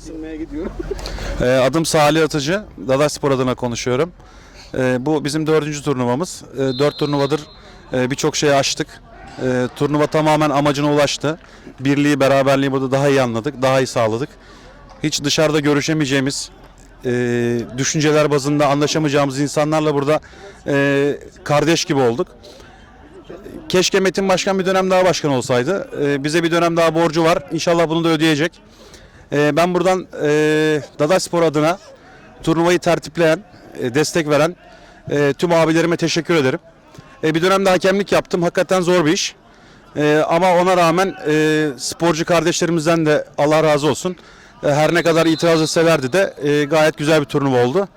ısınmaya gidiyorum. Ee, adım Salih Atıcı. Dadaş Spor adına konuşuyorum. Ee, bu bizim dördüncü turnuvamız. Ee, dört turnuvadır e, birçok şeyi aştık. Ee, turnuva tamamen amacına ulaştı. Birliği, beraberliği burada daha iyi anladık, daha iyi sağladık. Hiç dışarıda görüşemeyeceğimiz, e, düşünceler bazında anlaşamayacağımız insanlarla burada e, kardeş gibi olduk. Keşke Metin Başkan bir dönem daha başkan olsaydı. Ee, bize bir dönem daha borcu var. İnşallah bunu da ödeyecek. Ee, ben buradan e, Dadaş Spor adına turnuvayı tertipleyen, e, destek veren e, tüm abilerime teşekkür ederim. E, bir dönemde hakemlik yaptım. Hakikaten zor bir iş. E, ama ona rağmen e, sporcu kardeşlerimizden de Allah razı olsun. E, her ne kadar itiraz etselerdi de e, gayet güzel bir turnuva oldu.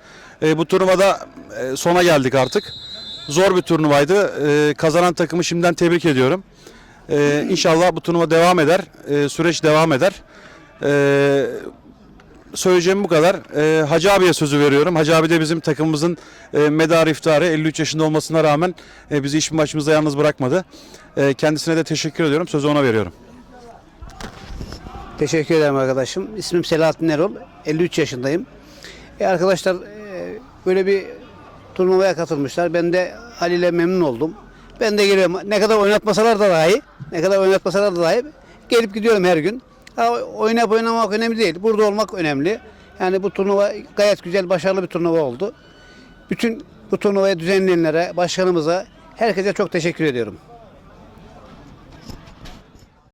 E, bu turnuvada e, sona geldik artık. Zor bir turnuvaydı. E, kazanan takımı şimdiden tebrik ediyorum. E, inşallah bu turnuva devam eder. E, süreç devam eder. E, söyleyeceğim bu kadar. E, Hacı abiye sözü veriyorum. Hacı abi de bizim takımımızın e, medarı iftarı. 53 yaşında olmasına rağmen e, bizi işin başımızda yalnız bırakmadı. E, kendisine de teşekkür ediyorum. Sözü ona veriyorum. Teşekkür ederim arkadaşım. İsmim Selahattin Erol. 53 yaşındayım. E arkadaşlar e, böyle bir turnuvaya katılmışlar. Ben de Ali ile memnun oldum. Ben de geliyorum. Ne kadar oynatmasalar da dahi, ne kadar oynatmasalar da dahi gelip gidiyorum her gün. Oynayıp oynamak önemli değil. Burada olmak önemli. Yani bu turnuva gayet güzel, başarılı bir turnuva oldu. Bütün bu turnuvayı düzenleyenlere, başkanımıza, herkese çok teşekkür ediyorum.